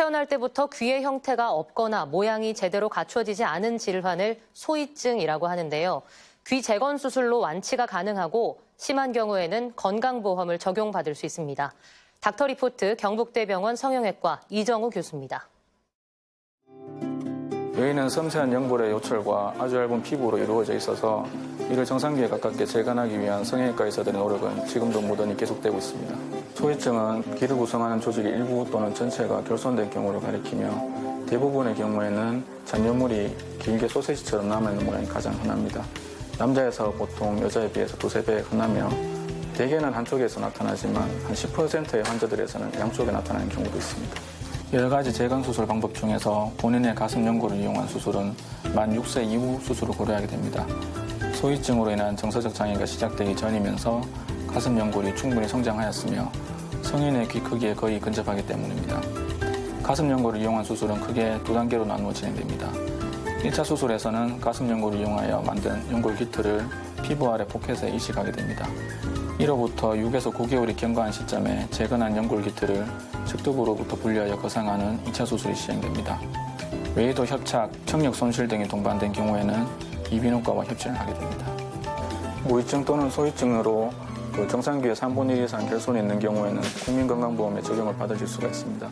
태어날 때부터 귀의 형태가 없거나 모양이 제대로 갖춰지지 않은 질환을 소위증이라고 하는데요. 귀 재건 수술로 완치가 가능하고 심한 경우에는 건강보험을 적용받을 수 있습니다. 닥터리포트 경북대병원 성형외과 이정우 교수입니다. 여인은 섬세한 연골의 요철과 아주 얇은 피부로 이루어져 있어서 이를 정상기에 가깝게 재건하기 위한 성형외과 의사들의 노력은 지금도 무던히 계속되고 있습니다. 소위증은 귀를 구성하는 조직의 일부 또는 전체가 결손된 경우를 가리키며 대부분의 경우에는 잔여물이 길게 소세지처럼 남아있는 모양이 가장 흔합니다. 남자에서 보통 여자에 비해서 두세 배 흔하며 대개는 한쪽에서 나타나지만 한 10%의 환자들에서는 양쪽에 나타나는 경우도 있습니다. 여러 가지 재건 수술 방법 중에서 본인의 가슴 연골을 이용한 수술은 만 6세 이후 수술을 고려하게 됩니다. 소위증으로 인한 정서적 장애가 시작되기 전이면서 가슴 연골이 충분히 성장하였으며 성인의 귀 크기에 거의 근접하기 때문입니다. 가슴 연골을 이용한 수술은 크게 두 단계로 나누어 진행됩니다. 1차 수술에서는 가슴 연골을 이용하여 만든 연골 기틀을 피부 아래 포켓에 이식하게 됩니다. 1호부터 6에서 9개월이 경과한 시점에 재건한 연골 기틀을 측두부로부터 분리하여 거상하는 2차 수술이 시행됩니다. 외에도 협착, 청력 손실 등이 동반된 경우에는 이비인후과와 협진을 하게 됩니다. 무위증 또는 소위증으로 그 정상기의 3분의 1 이상 결손이 있는 경우에는 국민건강보험에 적용을 받으실 수가 있습니다.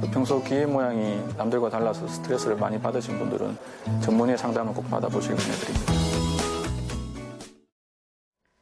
그 평소 귀의 모양이 남들과 달라서 스트레스를 많이 받으신 분들은 전문의 상담을 꼭 받아보시길 권해드립니다.